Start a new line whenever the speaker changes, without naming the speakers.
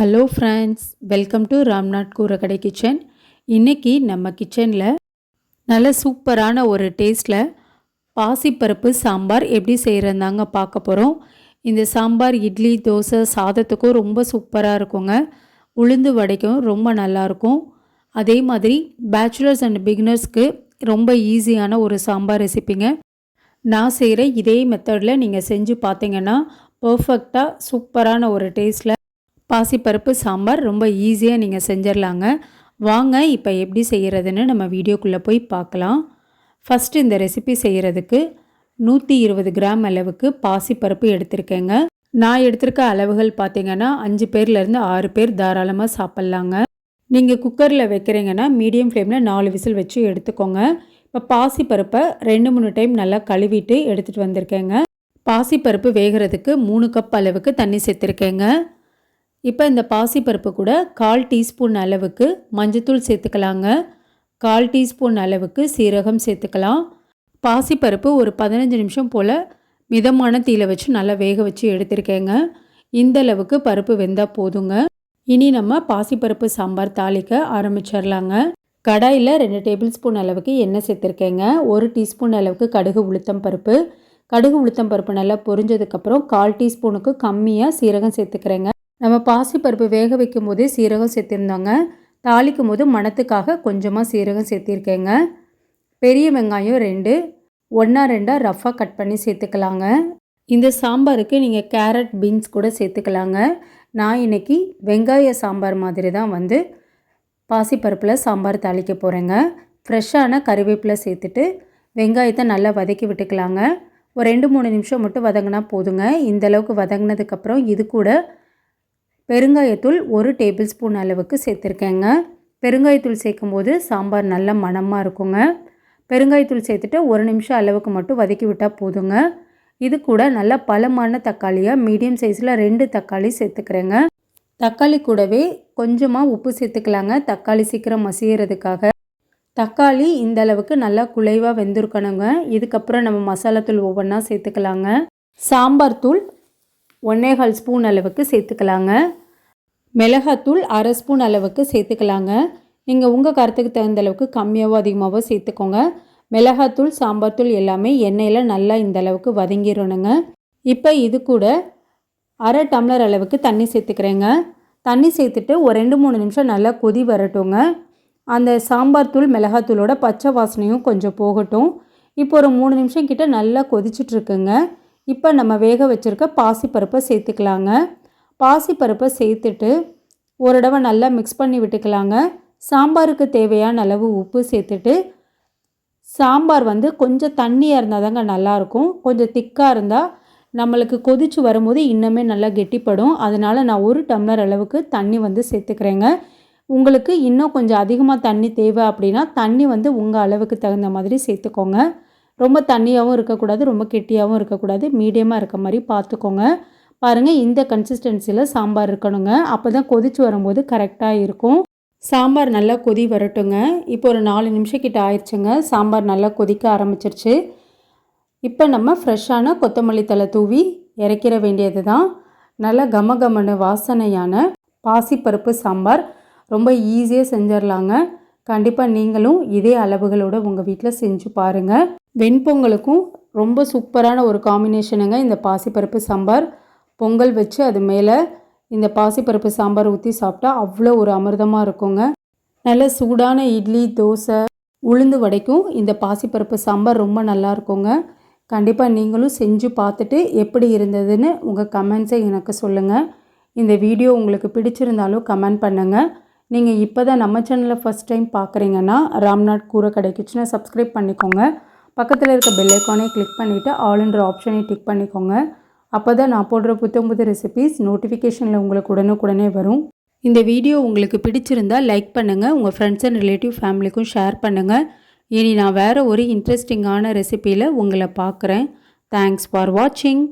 Hello friends welcome to Ramnath Koorakadai kitchen இன்றைக்கி நம்ம கிச்சனில் நல்ல சூப்பரான ஒரு டேஸ்ட்டில் பாசிப்பருப்பு சாம்பார் எப்படி செய்கிறந்தாங்க பார்க்க போகிறோம் இந்த சாம்பார் இட்லி தோசை சாதத்துக்கும் ரொம்ப சூப்பராக இருக்குங்க. உளுந்து வடைக்கும் ரொம்ப நல்லாயிருக்கும் அதே மாதிரி பேச்சுலர்ஸ் அண்ட் பிகினர்ஸ்க்கு ரொம்ப ஈஸியான ஒரு சாம்பார் ரெசிப்பிங்க நான் செய்கிற இதே மெத்தடில் நீங்கள் செஞ்சு பார்த்தீங்கன்னா பர்ஃபெக்டாக சூப்பரான ஒரு டேஸ்ட்டில் பாசிப்பருப்பு சாம்பார் ரொம்ப ஈஸியாக நீங்கள் செஞ்சிடலாங்க வாங்க இப்போ எப்படி செய்கிறதுன்னு நம்ம வீடியோக்குள்ளே போய் பார்க்கலாம். ஃபஸ்ட்டு இந்த ரெசிபி செய்கிறதுக்கு நூற்றி இருபது கிராம் அளவுக்கு பாசிப்பருப்பு எடுத்திருக்கேங்க. நான் எடுத்திருக்க அளவுகள் பார்த்தீங்கன்னா அஞ்சு பேர்லேருந்து ஆறு பேர் தாராளமாக சாப்பிட்லாங்க. நீங்கள் குக்கரில் வைக்கிறீங்கன்னா மீடியம் ஃப்ளேமில் நாலு விசில் வச்சு எடுத்துக்கோங்க. இப்போ பாசிப்பருப்பை ரெண்டு மூணு டைம் நல்லா கழுவிட்டு எடுத்துகிட்டு வந்திருக்கேங்க. பாசிப்பருப்பு வேகிறதுக்கு மூணு கப் அளவுக்கு தண்ணி சேர்த்துருக்கேங்க. இப்போ இந்த பாசிப்பருப்பு கூட கால் டீஸ்பூன் அளவுக்கு மஞ்சத்தூள் சேர்த்துக்கலாங்க. கால் டீஸ்பூன் அளவுக்கு சீரகம் சேர்த்துக்கலாம். பாசிப்பருப்பு ஒரு பதினஞ்சு நிமிஷம் போல் மிதமான தீயில வச்சு நல்லா வேக வச்சு எடுத்திருக்கேங்க. இந்த அளவுக்கு பருப்பு வெந்தால் போதுங்க. இனி நம்ம பாசிப்பருப்பு சாம்பார் தாளிக்க ஆரம்பிச்சிடலாங்க கடாயில் ரெண்டு டேபிள் ஸ்பூன் அளவுக்கு எண்ணெய் சேர்த்துருக்கேங்க. ஒரு டீஸ்பூன் அளவுக்கு கடுகு உளுத்தம் பருப்பு. கடுகு உளுத்தம் பருப்பு நல்லா பொரிஞ்சதுக்கப்புறம் கால் டீஸ்பூனுக்கு கம்மியாக சீரகம் சேர்த்துக்கிறேங்க. நம்ம பாசிப்பருப்பு வேக வைக்கும் போதே சீரகம் சேர்த்திருந்தோங்க. தாளிக்கும் போது மணத்துக்காக கொஞ்சமாக சீரகம் சேர்த்திருக்கேங்க. பெரிய வெங்காயம் ரெண்டு ஒன்றா ரெண்டாக ரஃப்பாக கட் பண்ணி சேர்த்துக்கலாங்க. இந்த சாம்பாருக்கு நீங்கள் கேரட் பீன்ஸ் கூட சேர்த்துக்கலாங்க. நான் இன்றைக்கி வெங்காய சாம்பார் மாதிரி தான் வந்து பாசிப்பருப்பில் சாம்பார் தாளிக்க போகிறேங்க ஃப்ரெஷ்ஷான கறிவேப்பிலை சேர்த்துட்டு வெங்காயத்தை நல்லா வதக்கி விட்டுக்கலாங்க. ஒரு ரெண்டு மூணு நிமிஷம் மட்டும் வதங்கினா போதுங்க. இந்தளவுக்கு வதங்கினதுக்கப்புறம் இது கூட பெருங்காயத்தூள் ஒரு டேபிள் ஸ்பூன் அளவுக்கு சேர்த்துருக்கேங்க. பெருங்காயத்தூள் சேர்க்கும்போது சாம்பார் நல்ல மணமாக இருக்குங்க. பெருங்காயத்தூள் சேர்த்துட்டு ஒரு நிமிஷம் அளவுக்கு மட்டும் வதக்கி விட்டால் போதுங்க. இது கூட நல்ல பழமான தக்காளியாக மீடியம் சைஸில் ரெண்டு தக்காளி சேர்த்துக்கிறேங்க. தக்காளி கூடவே கொஞ்சமாக உப்பு சேர்த்துக்கலாங்க. தக்காளி சீக்கிரம் மசியறதுக்காக. தக்காளி இந்த அளவுக்கு நல்லா குலைவாக வெந்திருக்கணுங்க. இதுக்கப்புறம் நம்ம மசாலாத்தூள் ஒவ்வொன்றா சேர்த்துக்கலாங்க. சாம்பார் தூள் ஒன்னேகால் ஸ்பூன் அளவுக்கு சேர்த்துக்கலாங்க. மிளகாத்தூள் அரை ஸ்பூன் அளவுக்கு சேர்த்துக்கலாங்க. நீங்கள் உங்கள் கருத்துக்கு தகுந்த அளவுக்கு கம்மியாகவோ அதிகமாகவோ சேர்த்துக்கோங்க. மிளகாத்தூள் சாம்பார் தூள் எல்லாமே எண்ணெயில் நல்லா இந்த அளவுக்கு வதங்கிடணுங்க இப்போ இது கூட அரை டம்ளர் அளவுக்கு தண்ணி சேர்த்துக்கிறேங்க. தண்ணி சேர்த்துட்டு ஒரு ரெண்டு மூணு நிமிஷம் நல்லா கொதி வரட்டுங்க. அந்த சாம்பார் தூள் மிளகாத்தூளோட பச்சை வாசனையும் கொஞ்சம் போகட்டும். இப்போ ஒரு மூணு நிமிஷம் கிட்ட நல்லா கொதிச்சிட்ருக்குங்க இப்போ நம்ம வேக வச்சுருக்க பாசிப்பருப்பை சேர்த்துக்கலாங்க. பாசிப்பருப்பை சேர்த்துட்டு ஒரு தடவை நல்லா மிக்ஸ் பண்ணி விட்டுக்கலாங்க. சாம்பாருக்கு தேவையான அளவு உப்பு சேர்த்துட்டு சாம்பார் வந்து கொஞ்சம் தண்ணியாக இருந்தால் தாங்க நல்லாயிருக்கும் கொஞ்சம் திக்காக இருந்தால் நம்மளுக்கு கொதித்து வரும்போது இன்னுமே நல்லா கெட்டிப்படும். அதனால் நான் ஒரு டம்ளர் அளவுக்கு தண்ணி வந்து சேர்த்துக்கிறேங்க. உங்களுக்கு இன்னும் கொஞ்சம் அதிகமாக தண்ணி தேவை அப்படின்னா தண்ணி வந்து உங்கள் அளவுக்கு தகுந்த மாதிரி சேர்த்துக்கோங்க. ரொம்ப தண்ணியாகவும் இருக்கக்கூடாது ரொம்ப கெட்டியாகவும் இருக்கக்கூடாது. மீடியமாக இருக்க மாதிரி பார்த்துக்கோங்க. பாருங்கள் இந்த கன்சிஸ்டன்சியில் சாம்பார் இருக்கணுங்க. அப்போ தான் கொதித்து வரும்போது கரெக்டாக இருக்கும். சாம்பார் நல்லா கொதி வரட்டுங்க. இப்போ ஒரு நாலு நிமிஷம் கிட்ட ஆயிடுச்சுங்க. சாம்பார் நல்லா கொதிக்க ஆரம்பிச்சிருச்சு. இப்போ நம்ம ஃப்ரெஷ்ஷான கொத்தமல்லி தலை தூவி இறக்கிற வேண்டியது தான். நல்ல கம கமனு வாசனையான பாசிப்பருப்பு சாம்பார். ரொம்ப ஈஸியாக செஞ்சிடலாங்க கண்டிப்பாக நீங்களும் இதே அளவுகளோடு உங்கள் வீட்டில் செஞ்சு பாருங்கள் வெண்பொங்கலுக்கும் ரொம்ப சூப்பரான ஒரு காம்பினேஷனுங்க இந்த பாசிப்பருப்பு சாம்பார். பொங்கல் வச்சு அது மேலே இந்த பாசிப்பருப்பு சாம்பார் ஊற்றி சாப்பிட்டா அவ்வளோ ஒரு அமிர்தமாக இருக்குங்க. நல்ல சூடான இட்லி தோசை உளுந்து வடைக்கும் இந்த பாசிப்பருப்பு சாம்பார் ரொம்ப நல்லா இருக்குங்க. கண்டிப்பாக நீங்களும் செஞ்சு பார்த்துட்டு எப்படி இருந்ததுன்னு உங்கள் கமெண்ட்ஸை எனக்கு சொல்லுங்கள் இந்த வீடியோ உங்களுக்கு பிடிச்சிருந்தாலும் கமெண்ட் பண்ணுங்கள் நீங்கள் இப்போ தான் நம்ம சேனலில் ஃபஸ்ட் டைம் பார்க்குறீங்கன்னா ராம்நாத் கூரை கடை கிச்சனை சப்ஸ்கிரைப் பண்ணிக்கோங்க. பக்கத்தில் இருக்க பெல் ஐக்கானே கிளிக் பண்ணிவிட்டு ஆளுன்ற ஆப்ஷனை டிக் பண்ணிக்கோங்க. அப்போ தான் நான் போடுற புத்தம் புது ரெசிபீஸ் நோட்டிஃபிகேஷனில் உங்களுக்கு உடனுக்குடனே வரும். இந்த வீடியோ உங்களுக்கு பிடிச்சிருந்தால் லைக் பண்ணுங்கள் உங்கள் ஃப்ரெண்ட்ஸ் அண்ட் ரிலேட்டிவ் ஃபேமிலிக்கும் ஷேர் பண்ணுங்கள் இனி நான் வேறு ஒரு இன்ட்ரெஸ்டிங்கான ரெசிப்பியில் உங்களை பார்க்குறேன். தேங்க்ஸ் ஃபார் வாட்சிங்